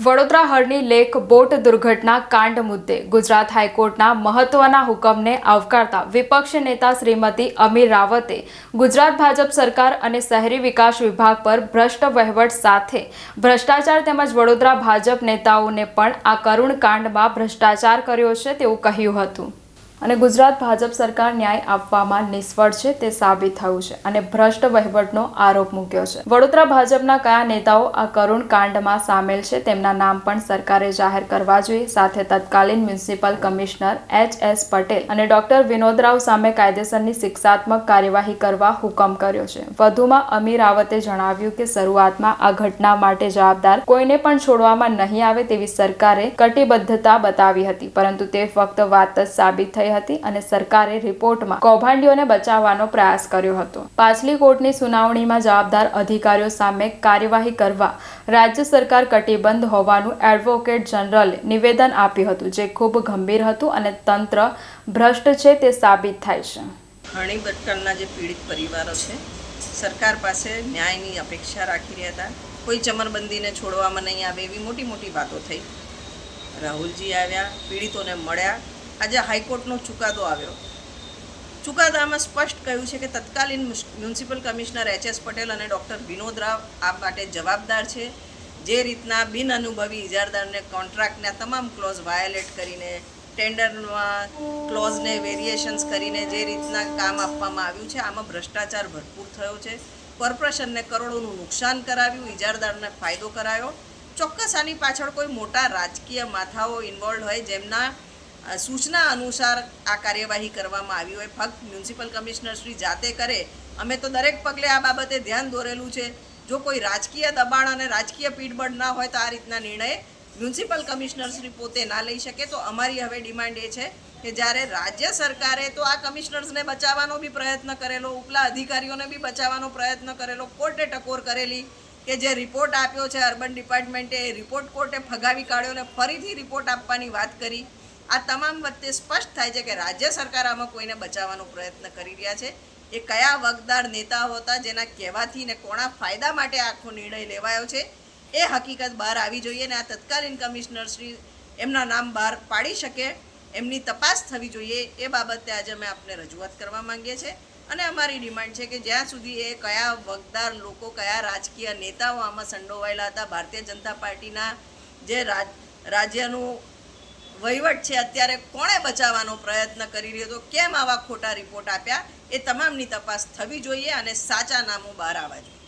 Vadodara હળની lake boat દુર્ઘટના કાંડ મુદ્દે ગુજરાત હાઈકોર્ટના મહત્વના હુકમને આવકારતા વિપક્ષ નેતા શ્રીમતી અમીર રાવતે ગુજરાત ભાજપ સરકાર અને શહેરી વિકાસ વિભાગ પર ભ્રષ્ટ વહીવટ સાથે ભ્રષ્ટાચાર તેમજ વડોદરા ભાજપ નેતાઓને પણ આ કરુણ કાંડમાં ભ્રષ્ટાચાર કર્યો છે તેવું કહ્યું હતું. અને ગુજરાત ભાજપ સરકાર ન્યાય આપવામાં નિષ્ફળ છે તે સાબિત થયું છે અને ભ્રષ્ટ વહીવટનો આરોપ મૂક્યો છે. વડોદરા ભાજપના કયા નેતાઓ આ કરુણ કાંડમાં સામેલ છે તેમના નામ પણ સરકારે જાહેર કરવા જોઈએ. સાથે તત્કાલીન municipal commissioner H S Patel અને ડોક્ટર વિનોદ રાવ સામે કાયદેસરની શિક્ષાત્મક કાર્યવાહી કરવા હુકમ કર્યો છે. વધુમાં અમીર રાવતે જણાવ્યું કે શરૂઆતમાં આ ઘટના માટે જવાબદાર કોઈને પણ છોડવામાં નહીં આવે તેવી સરકારે કટિબદ્ધતા બતાવી હતી, પરંતુ તે ફક્ત વાત જ સાબિત થઈ હતી અને સરકારે રિપોર્ટમાં કૌભાંડીઓને બચાવવાનો પ્રયાસ કર્યો હતો. પાછલી કોર્ટની સુનાવણીમાં જવાબદાર અધિકારીઓ સામે કાર્યવાહી કરવા રાજ્ય સરકાર કટિબદ્ધ હોવાનું એડવોકેટ જનરલે નિવેદન આપ્યું હતું, જે ખૂબ ગંભીર હતું અને તંત્ર ભ્રષ્ટ છે તે સાબિત થાય છે. ઘણી પ્રકારના જે પીડિત પરિવારો છે, સરકાર પાસે ન્યાયની અપેક્ષા રાખી રહ્યા હતા. કોઈ ચમરબંધીને છોડવામાં નહીં આવે એવી મોટી મોટી વાતો થઈ. રાહુલજી આવ્યા, પીડિતોને મળ્યા આજે હાઈકોર્ટનો ચુકાદો આવ્યો. ચુકાદામાં સ્પષ્ટ કહ્યું છે કે તત્કાલીન municipal commissioner H S Patel અને ડૉક્ટર વિનોદ રાવ આ માટે જવાબદાર છે. જે રીતના બિન અનુભવી ઇજારદારને કોન્ટ્રાક્ટના તમામ ક્લોઝ વાયોલેટ કરીને, ટેન્ડરમાં ક્લોઝને વેરિએશન્સ કરીને જે રીતના કામ આપવામાં આવ્યું છે, આમાં ભ્રષ્ટાચાર ભરપૂર થયો છે. કોર્પોરેશનને કરોડોનું નુકસાન કરાવ્યું, ઇજારદારને ફાયદો કરાયો. ચોક્કસ આની પાછળ કોઈ મોટા રાજકીય માથાઓ ઇન્વોલ્વ હોય, જેમના સૂચના અનુસાર આ કાર્યવાહી કરવામાં આવી હોય. ફક્ત મ્યુનિસિપલ કમિશનર શ્રી જાતે કરે. અમે તો દરેક પગલે આ બાબતે ધ્યાન દોરેલું છે. જો કોઈ રાજકીય દબાણ અને રાજકીય પીઠબળ ના હોય તો આ રીતના નિર્ણય મ્યુનિસિપલ કમિશનર શ્રી પોતે ના લઈ શકે. તો અમારી હવે ડિમાન્ડ એ છે કે જ્યારે રાજ્ય સરકારે તો આ કમિશનર્સને બચાવવાનો બી પ્રયત્ન કરેલો, ઉપલા અધિકારીઓને બી બચાવવાનો પ્રયત્ન કરેલો, કોર્ટે ટકોર કરેલી કે જે રિપોર્ટ આપ્યો છે અર્બન ડિપાર્ટમેન્ટે એ રિપોર્ટ કોર્ટે ફગાવી કાઢ્યો અને ફરીથી રિપોર્ટ આપવાની વાત કરી. આ તમામ વચ્ચે સ્પષ્ટ થાય છે કે રાજ્ય સરકાર આમાં કોઈને બચાવવાનો પ્રયત્ન કરી રહ્યા છે. એ કયા વગદાર નેતાઓ હતા, જેના કહેવાથી ને કોણા ફાયદા માટે આખો નિર્ણય લેવાયો છે, એ હકીકત બહાર આવી જોઈએ ને આ તત્કાલીન કમિશનર શ્રી એમના નામ બહાર પાડી શકે, એમની તપાસ થવી જોઈએ, એ બાબતે આજે અમે આપને રજૂઆત કરવા માંગીએ છીએ. અને અમારી ડિમાન્ડ છે કે જ્યાં સુધી એ કયા વગદાર લોકો, કયા રાજકીય નેતાઓ આમાં સંડોવાયેલા હતા, ભારતીય જનતા પાર્ટીના જે રાજ, રાજ્યનું વહીવટ છે, અત્યારે કોણે બચાવવાનો પ્રયત્ન કરી રહ્યો હતો? કેમ આવા ખોટા રિપોર્ટ આપ્યા? એ તમામની તપાસ થવી જોઈએ અને સાચા નામો બહાર આવવા જોઈએ.